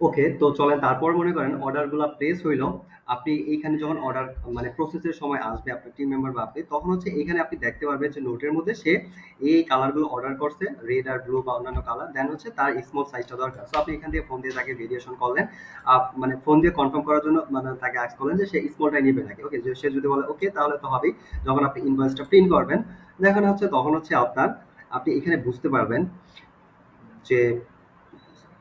ওকে, তো চলেন, তারপর মনে করেন অর্ডারগুলো প্লেস হইল। আপনি এইখানে যখন অর্ডার মানে প্রসেসের সময় আসবে, আপনার টিম মেম্বার বা আপনি, তখন হচ্ছে এখানে আপনি দেখতে পারবেন যে নোটের মধ্যে সে এই কালারগুলো অর্ডার করছে রেড আর ব্লু বা অন্যান্য কালার দেন হচ্ছে তার স্মল সাইজটা দরকার। সো আপনি এখান থেকে ফোন দিয়ে তাকে ভেরিয়েশন করলেন। মানে ফোন দিয়ে কনফার্ম করার জন্য মানে তাকে আস করলেন যে সে স্মলটাই নেবে নাকি। ওকে যে সে যদি বলে ওকে তাহলে তো হবেই। যখন আপনি ইনভয়েসটা প্রিন্ট করবেন, দেখেন হচ্ছে তখন হচ্ছে আপনার, আপনি এখানে বুঝতে পারবেন যে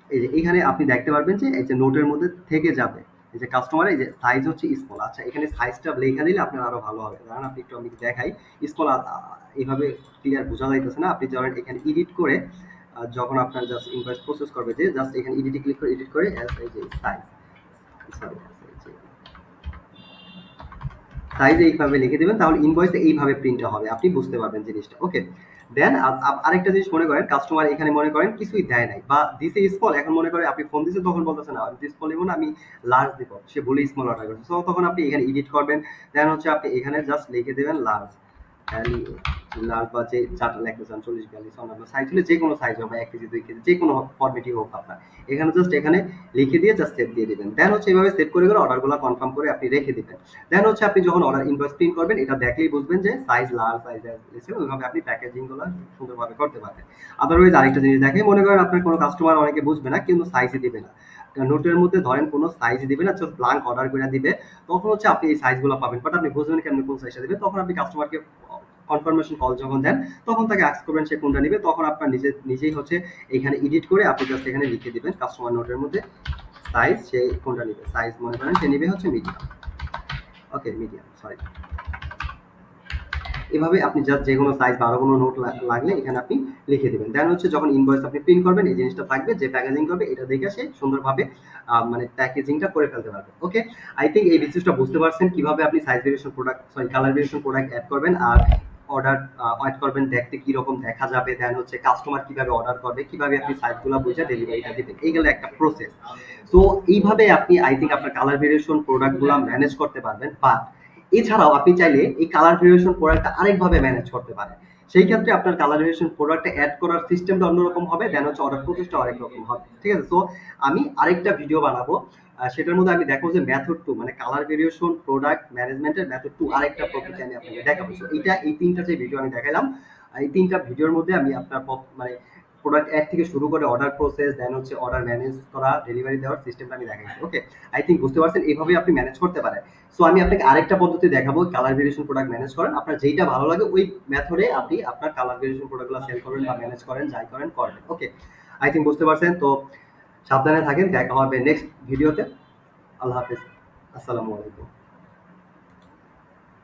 এই যে এখানে আপনি দেখতে পারবেন যে এই যে নোটের মধ্যে থেকে যাবে। এই যে কাস্টমার এই যে সাইজ হচ্ছে স্মল আচ্ছা এখানে সাইজটা লেখা দিলে আপনার আরও ভালো হবে। কারণ আপনি একটু আমি দেখাই। স্মল এইভাবে ক্লিয়ার বোঝা যাইতেছে না। আপনি যখন এখানে এডিট করে যখন আপনার জাস্ট ইনভয়েস প্রসেস করবে যে জাস্ট এখানে এডিটে ক্লিক করে এডিট করে এই যে সাইজ সরি সাইজ এইভাবে লিখে দেবেন, তাহলে ইনভয়েসে এইভাবে প্রিন্ট হবে। আপনি বুঝতে পারবেন জিনিসটা ওকে দেন আরেকটা জিনিস মনে করেন কাস্টমার এখানে মনে করেন কিছুই দেয় নাই, বা দিছে স্মল এখন মনে করেন আপনি ফোন দিছে তখন বলতেছে, না আমি স্মল এবং আমি লার্জ দিব। সে বলে স্মল অর্ডার করছে। তখন আপনি এখানে এডিট করবেন দেন হচ্ছে আপনি এখানে জাস্ট লিখে দেবেন লার্জ লার্জ বা যে চারটা লেখতে চান চল্লিশ বিয়াল্লিশ অন্যান্য সাইজ হলে যে কোনো সাইজ হবে এক কেজি, দুই কেজি যে কোনো ফরমেটই হোক আপনার। এখানে জাস্ট এখানে লিখে দিয়ে জাস্ট সেভ দিয়ে দিবেন। দেন হচ্ছে এইভাবে সেভ করে করে অর্ডারগুলো কনফার্ম করে আপনি রেখে দিবেন। দেন হচ্ছে আপনি যখন অর্ডার ইনভয়েস প্রিন্ট করবেন, এটা দেখলেই বুঝবেন যে সাইজ লার্জ সাইজ এসে ওইভাবে আপনি প্যাকেজিংগুলো সুন্দরভাবে করতে পারবেন। আদারওয়াইজ আরেকটা জিনিস দেখে মনে করেন আপনার কোনো কাস্টমার অনেকে বুঝবে না, কিন্তু সাইজই দিবে না। নোটের মধ্যে ধরেন কোনো সাইজ দিবে না জাস্ট ব্লাঙ্ক অর্ডার করে দিবে, তখন হচ্ছে আপনি এই সাইজগুলো পাবেন। বাট আপনি বুঝবেন কেমন কোন সাইজটা দিবে। তখন আপনি কাস্টমারকে কনফার্মেশন কল যখন দেন, তখন তাকে আক্স করবেন সে কোনটা নিবে। তখন আপনার নিজে, নিজেই হচ্ছে এখানে এডিট করে আপনি জাস্ট এখানে লিখে দিবেন কাস্টমার নোটের মধ্যে সাইজ সে কোনটা নিবে। সাইজ মনে করেন সে নিবে হচ্ছে মিডিয়াম ওকে মিডিয়াম সরি এভাবে আপনি জাস্ট যে কোনো সাইজ বারো কোনো নোট লাগলে এখানে আপনি লিখে দেবেন। দেন হচ্ছে যখন ইনভয়েস আপনি প্রিন্ট করবেন, এই জিনিসটা থাকবে যে প্যাকেজিং করবে, এটা দেখে সে সুন্দরভাবে মানে প্যাকেজিংটা করে ফেলতে পারবে। ওকে আই থিঙ্ক এই বিশেষটা বুঝতে পারছেন কীভাবে আপনি size variation product sorry colour variation product add করবেন আর অর্ডার ওয়েট করবেন, দেখতে কি রকম দেখা যাবে দেন হচ্ছে কাস্টমার কীভাবে অর্ডার করবে, কীভাবে আপনি সাইজগুলো বুঝে ডেলিভারিটা দিবেন। এই গেলে একটা প্রসেস তো এইভাবে আপনি আই থিঙ্ক আপনার কালার ভেরিয়েশন প্রোডাক্টগুলো ম্যানেজ করতে পারবেন বাট এছাড়াও আপনি চাইলে এই কালার ভেরিয়েশন প্রোডাক্টটা আরেকভাবে ম্যানেজ করতে পারেন। সেই ক্ষেত্রে আপনার কালার ভেরিয়েশন প্রোডাক্টটা অ্যাড করার সিস্টেমটা অন্যরকম হবে দেন হচ্ছে অর্ডার প্রসেসটা আরেক রকম হবে ঠিক আছে? সো আমি আরেকটা ভিডিও বানাবো। সেটার মধ্যে আমি দেখাবো যে মেথড টু মানে কালার ভেরিয়েশন প্রোডাক্ট ম্যানেজমেন্টের মেথড টু আরেকটা পদ্ধতি আমি আপনাকে দেখাবো। So, এইটা এই তিনটা যে ভিডিও আমি দেখালাম এই তিনটা ভিডিওর মধ্যে আমি আপনার মানে প্রোডাক্ট অ্যাড থেকে শুরু করে অর্ডার প্রসেস দেন হচ্ছে অর্ডার ম্যানেজ করা ডেলিভারি দেওয়ার সিস্টেমটা আমি দেখাইছি ওকে আই থিঙ্ক বুঝতে পারছেন, এইভাবে আপনি ম্যানেজ করতে পারেন। সো আমি আপনাকে আরেকটা পদ্ধতি দেখাবো কালার ভেরিয়েশন প্রোডাক্ট ম্যানেজ করেন আপনার যেইটা ভালো লাগে, ওই মেথডে আপনি আপনার কালার ভেরিয়েশন প্রোডাক্টগুলো সেল করেন বা ম্যানেজ করেন, যাই করেন করেন ওকে আই থিঙ্ক বুঝতে পারছেন, তো সাবধানে থাকেন, দেখা হবে নেক্সট ভিডিওতে আল্লাহ হাফিজ, আসসালামু আলাইকুম।